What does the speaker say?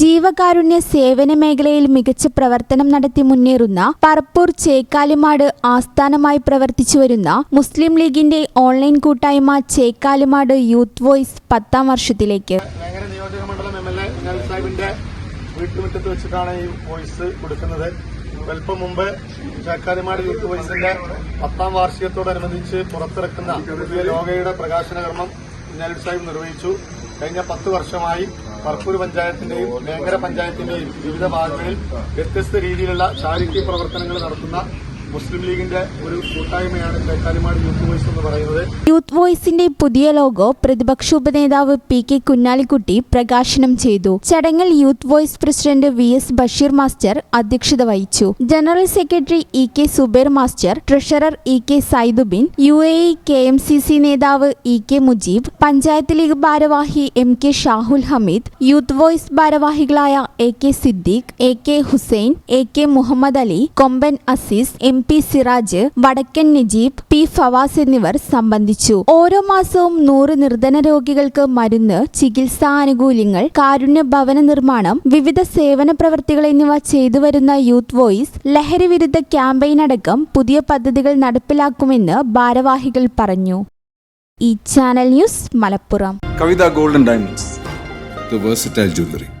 ജീവകാരുണ്യ സേവന മേഖലയിൽ മികച്ച പ്രവർത്തനം നടത്തി മുന്നേറുന്ന പറപ്പൂർ ചേക്കാലുമാട് ആസ്ഥാനമായി പ്രവർത്തിച്ചു വരുന്ന മുസ്ലിം ലീഗിന്റെ ഓൺലൈൻ കൂട്ടായ്മ ചേക്കാലുമാട് യൂത്ത് വോയിസ് പത്താം വർഷത്തിലേക്ക്. വീട്ടുമുറ്റത്ത് വെച്ചിട്ടാണ് ഈ വോയിസ് കൊടുക്കുന്നത്? അല്പം മുമ്പ് ചേക്കാലിമാട് യൂത്ത് വോയിസിന്റെ പത്താം വാർഷികത്തോടനുബന്ധിച്ച് പുറത്തിറക്കുന്ന യോഗയുടെ പ്രകാശന കർമ്മം സാഹിബ് നിർവഹിച്ചു. കഴിഞ്ഞ പത്ത് വർഷമായി പറപ്പൂർ പഞ്ചായത്തിന്റെയും മേഖല പഞ്ചായത്തിന്റെയും വിവിധ ഭാഗങ്ങളിൽ വ്യത്യസ്ത രീതിയിലുള്ള ചാരിറ്റി പ്രവർത്തനങ്ങൾ നടത്തുന്ന മുസ്ലിം ലീഗിന്റെ ഒരു കൂട്ടായ്മയാണ് ചേക്കാലിമാട് യൂത്ത് വോയിസ് എന്ന് പറയുന്നത്. യൂത്ത് വോയിസിന്റെ പുതിയ ലോഗോ പ്രതിപക്ഷ ഉപനേതാവ് പി കെ കുഞ്ഞാലിക്കുട്ടി പ്രകാശനം ചെയ്തു. ചടങ്ങിൽ youth voice president V S Basheer master അധ്യക്ഷത വഹിച്ചു. General secretary E K Zubair master treasurer E K Saidubin U A E K M C C നേതാവ് E K Mujeeb panchayat league ഭാരവാഹി M K Shahul Hameed youth voice ഭാരവാഹികളായ A K Siddique A K Hussain A K Muhammad Ali Komban Azeez M P Siraj വടക്കൻ Najeeb P Fawaz എന്നിവർ സംബന്ധിച്ചു. ഓരോ മാസവും നൂറ് നിർധന രോഗികൾക്ക് മരുന്ന് ചികിത്സാ ആനുകൂല്യങ്ങൾ കാരുണ്യ ഭവന നിർമ്മാണം വിവിധ സേവന പ്രവർത്തികൾ എന്നിവ ചെയ്തു വരുന്ന യൂത്ത് വോയിസ് ലഹരി വിരുദ്ധ ക്യാമ്പയിൻ അടക്കം പുതിയ പദ്ധതികൾ നടപ്പിലാക്കുമെന്ന് ഭാരവാഹികൾ പറഞ്ഞു. ഈ channel news Malappuram. Kavitha golden diamonds. The versatile jewelry.